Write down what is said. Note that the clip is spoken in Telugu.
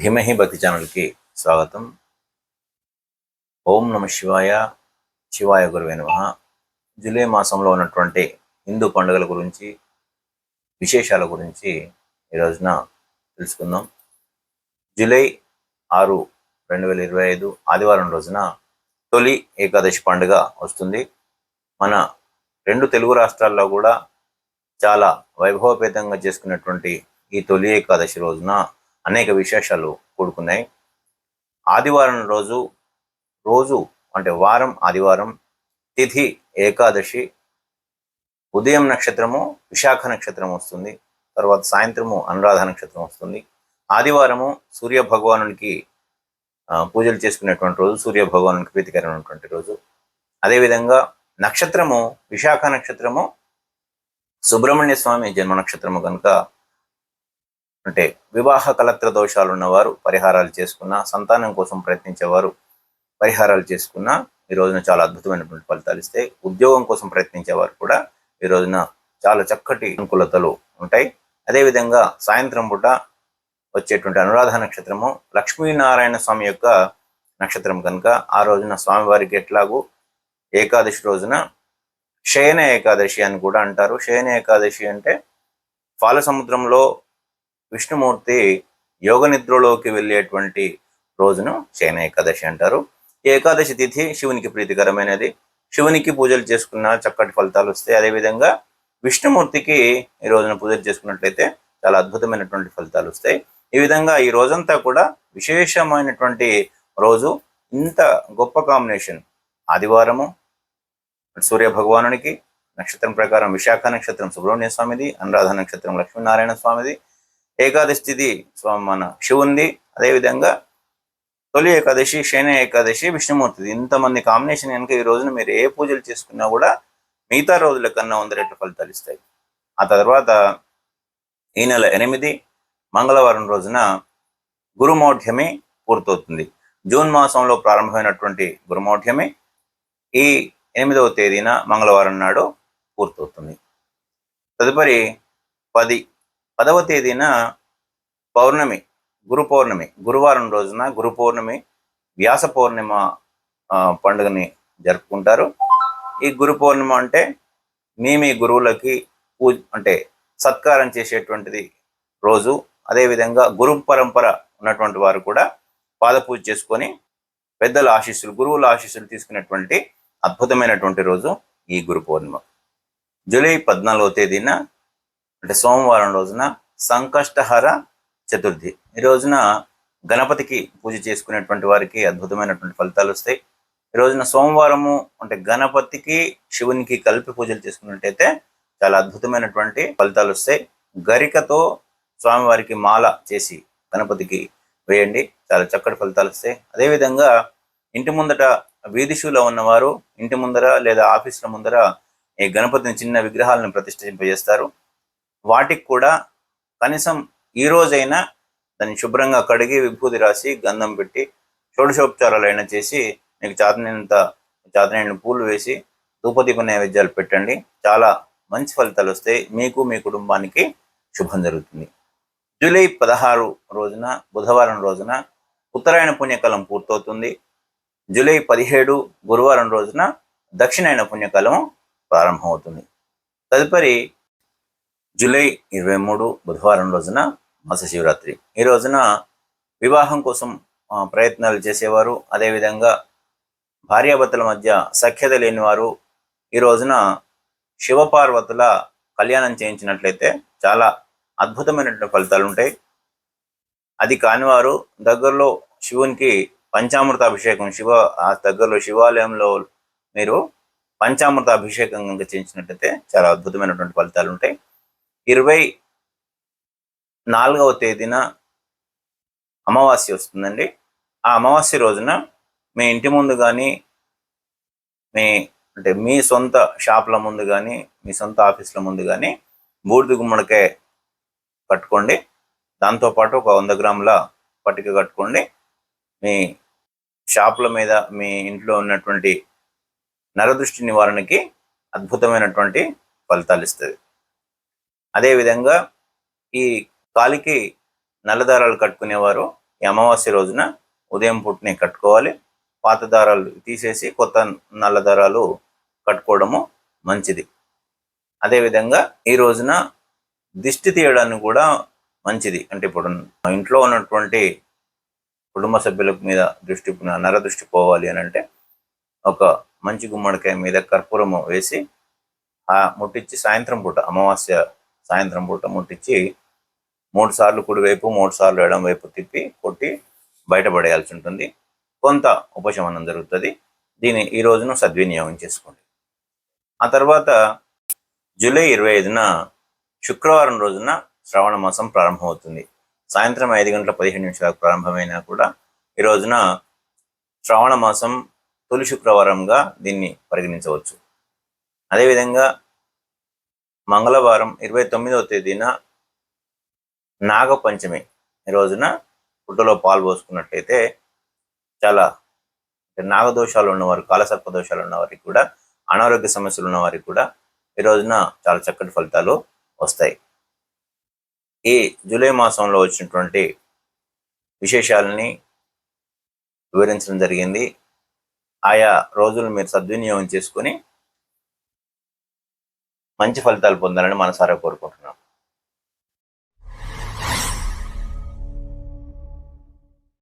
ధీమహి భక్తి ఛానల్కి స్వాగతం. ఓం నమ శివాయ శివాయ గురువే నమ. జూలై మాసంలో ఉన్నటువంటి హిందూ పండుగల గురించి విశేషాల గురించి ఈ రోజున తెలుసుకుందాం. జూలై ఆరు రెండు వేల ఇరవై ఐదు ఆదివారం రోజున తొలి ఏకాదశి పండుగ వస్తుంది. మన రెండు తెలుగు రాష్ట్రాల్లో కూడా చాలా వైభవపేతంగా చేసుకున్నటువంటి ఈ తొలి ఏకాదశి రోజున అనేక విశేషాలు కూడుకున్నాయి. ఆదివారం రోజు రోజు అంటే వారం ఆదివారం తిథి ఏకాదశి ఉదయం నక్షత్రము విశాఖ నక్షత్రం వస్తుంది తర్వాత సాయంత్రము అనురాధ నక్షత్రం వస్తుంది. ఆదివారము సూర్య భగవానునికి పూజలు చేసుకునేటువంటి రోజు సూర్య భగవానునికి ప్రీతికరమైనటువంటి రోజు. అదేవిధంగా నక్షత్రము విశాఖ నక్షత్రము సుబ్రహ్మణ్య స్వామి జన్మ నక్షత్రము కనుక అంటే వివాహ కలత్ర దోషాలు ఉన్నవారు పరిహారాలు చేసుకున్న సంతానం కోసం ప్రయత్నించేవారు పరిహారాలు చేసుకున్న ఈ రోజున చాలా అద్భుతమైనటువంటి ఫలితాలు ఇస్తాయి ఉద్యోగం కోసం ప్రయత్నించేవారు కూడా ఈ రోజున చాలా చక్కటి అనుకూలతలు ఉంటాయి. అదేవిధంగా సాయంత్రం పూట వచ్చేటువంటి అనురాధ నక్షత్రము లక్ష్మీనారాయణ స్వామి యొక్క నక్షత్రం కనుక ఆ రోజున స్వామివారికి ఎట్లాగూ ఏకాదశి రోజున శయన ఏకాదశి అని కూడా అంటారు. శయన ఏకాదశి అంటే పాల సముద్రంలో విష్ణుమూర్తి యోగ నిద్రలోకి వెళ్ళేటువంటి రోజును శయన ఏకాదశి అంటారు. ఈ ఏకాదశి తిథి శివునికి ప్రీతికరమైనది. శివునికి పూజలు చేసుకున్న చక్కటి ఫలితాలు వస్తాయి. అదేవిధంగా విష్ణుమూర్తికి ఈ రోజున పూజలు చేసుకున్నట్లయితే చాలా అద్భుతమైనటువంటి ఫలితాలు వస్తాయి. ఈ విధంగా ఈ రోజంతా కూడా విశేషమైనటువంటి రోజు. ఇంత గొప్ప కాంబినేషన్. ఆదివారము సూర్య భగవానునికి నక్షత్రం ప్రకారం విశాఖ నక్షత్రం సుబ్రహ్మణ్య స్వామిది అనురాధ నక్షత్రం లక్ష్మీనారాయణ స్వామిది ఏకాదశి తిథి స్వామి మన శివుంది అదేవిధంగా తొలి ఏకాదశి శయన ఏకాదశి విష్ణుమూర్తిది. ఇంతమంది కాంబినేషన్ కనుక ఈ రోజున మీరు ఏ పూజలు చేసుకున్నా కూడా మిగతా రోజుల కన్నా వంద రెట్ల ఫలితాలు ఇస్తాయి. ఆ తర్వాత ఈ నెల ఎనిమిది మంగళవారం రోజున గురుమౌఢ్యమి పూర్తవుతుంది. జూన్ మాసంలో ప్రారంభమైనటువంటి గురుమౌఢ్యమి ఈ ఎనిమిదవ తేదీన మంగళవారం నాడు పూర్తవుతుంది. తదుపరి పది పదవ తేదీన పౌర్ణమి గురు పౌర్ణమి గురువారం రోజున గురు పౌర్ణమి వ్యాస పౌర్ణిమ పండుగని జరుపుకుంటారు. ఈ గురు పౌర్ణిమ అంటే మీ మీ గురువులకి పూజ అంటే సత్కారం చేసేటువంటిది రోజు. అదేవిధంగా గురు పరంపర ఉన్నటువంటి వారు కూడా పాదపూజ చేసుకొని పెద్దల ఆశీస్సులు గురువుల ఆశీస్సులు తీసుకునేటువంటి అద్భుతమైనటువంటి రోజు ఈ గురు పౌర్ణిమ. జూలై పద్నాలుగవ తేదీన అంటే సోమవారం రోజున సంకష్టహర చతుర్థి. ఈ రోజున గణపతికి పూజ చేసుకునేటువంటి వారికి అద్భుతమైనటువంటి ఫలితాలు వస్తాయి. ఈ రోజున సోమవారము అంటే గణపతికి శివునికి కలిపి పూజలు చేసుకున్నట్టయితే చాలా అద్భుతమైనటువంటి ఫలితాలు వస్తాయి. గరికతో స్వామివారికి మాల చేసి గణపతికి వేయండి. చాలా చక్కటి ఫలితాలు వస్తాయి. అదేవిధంగా ఇంటి ముందట వీధి షూలో ఉన్నవారు ఇంటి ముందర లేదా ఆఫీసుల ముందర ఈ గణపతిని చిన్న విగ్రహాలను ప్రతిష్ఠింపజేస్తారు. వాటికి కూడా కనీసం ఈ రోజైనా దాన్ని శుభ్రంగా కడిగి విభూతి రాసి గంధం పెట్టి షోడశోపచారాలైనా చేసి మీకు చాతనైనంత చాతనైన పూలు వేసి ధూపదీప నైవేద్యాలు పెట్టండి. చాలా మంచి ఫలితాలు వస్తాయి. మీకు మీ కుటుంబానికి శుభం జరుగుతుంది. జూలై పదహారు రోజున బుధవారం రోజున ఉత్తరాయణ పుణ్యకాలం పూర్తవుతుంది. జూలై పదిహేడు గురువారం రోజున దక్షిణాయన పుణ్యకాలం ప్రారంభమవుతుంది. తదుపరి జూలై ఇరవై మూడు బుధవారం రోజున మాస శివరాత్రి ఈ రోజున వివాహం కోసం ప్రయత్నాలు చేసేవారు. అదేవిధంగా భార్యాభర్తల మధ్య సఖ్యత లేని వారు ఈ రోజున శివపార్వతుల కళ్యాణం చేయించినట్లయితే చాలా అద్భుతమైనటువంటి ఫలితాలు ఉంటాయి అది కానివారు దగ్గరలో శివునికి పంచామృత అభిషేకం శివ ఆ దగ్గరలో శివాలయంలో మీరు పంచామృత అభిషేకం కనుక చేయించినట్లయితే చాలా అద్భుతమైనటువంటి ఫలితాలు ఉంటాయి ఇరవై నాలుగవ తేదీన అమావాస్య వస్తుందండి. ఆ అమావాస్య రోజున మీ ఇంటి ముందు కానీ మీ అంటే మీ సొంత షాప్ల ముందు కానీ మీ సొంత ఆఫీసుల ముందు కానీ బూడిద గుమ్మడికాయ కట్టుకోండి. దాంతోపాటు ఒక వంద గ్రాముల పట్టిక కట్టుకోండి. మీ షాపుల మీద మీ ఇంట్లో ఉన్నటువంటి నరదృష్టి నివారణకి అద్భుతమైనటువంటి ఫలితాలు ఇస్తుంది. అదేవిధంగా ఈ కాలికి నల్లదారాలు కట్టుకునేవారు ఈ అమావాస్య రోజున ఉదయం పుట్టిని కట్టుకోవాలి. పాత దారాలు తీసేసి కొత్త నల్ల దారాలు కట్టుకోవడము మంచిది. అదేవిధంగా ఈ రోజున దిష్టి తీయడానికి కూడా మంచిది. అంటే ఇప్పుడు ఇంట్లో ఉన్నటువంటి కుటుంబ సభ్యుల మీద దృష్టి నర దృష్టి పోవాలి అని అంటే ఒక మంచి గుమ్మడికాయ మీద కర్పూరము వేసి ఆ ముట్టించి సాయంత్రం పూట అమావాస్య సాయంత్రం పూట ముట్టించి మూడు సార్లు కుడివైపు మూడు సార్లు ఎడం వైపు తిప్పి కొట్టి బయటపడేయాల్సి ఉంటుంది. కొంత ఉపశమనం జరుగుతుంది. దీన్ని ఈ రోజున సద్వినియోగం చేసుకోండి. ఆ తర్వాత జూలై ఇరవై ఐదున శుక్రవారం రోజున శ్రావణ మాసం ప్రారంభమవుతుంది. సాయంత్రం ఐదు గంటల పదిహేను నిమిషాలకు ప్రారంభమైనా కూడా ఈ రోజున శ్రావణ మాసం తొలి శుక్రవారంగా దీన్ని పరిగణించవచ్చు. అదేవిధంగా మంగళవారం ఇరవై తొమ్మిదవ తేదీన నాగపంచమి ఈ రోజున పుట్టలో పాలు పోసుకున్నట్టయితే చాలా అంటే నాగదోషాలు ఉన్నవారు కాలసర్ప దోషాలు ఉన్నవారికి కూడా అనారోగ్య సమస్యలు ఉన్నవారికి కూడా ఈ రోజున చాలా చక్కటి ఫలితాలు వస్తాయి. ఈ జూలై మాసంలో వచ్చినటువంటి విశేషాలని వివరించడం జరిగింది. ఆయా రోజులు మీరు సద్వినియోగం చేసుకొని మంచి ఫలితాలు పొందాలని మనసారా కోరుకుంటున్నాను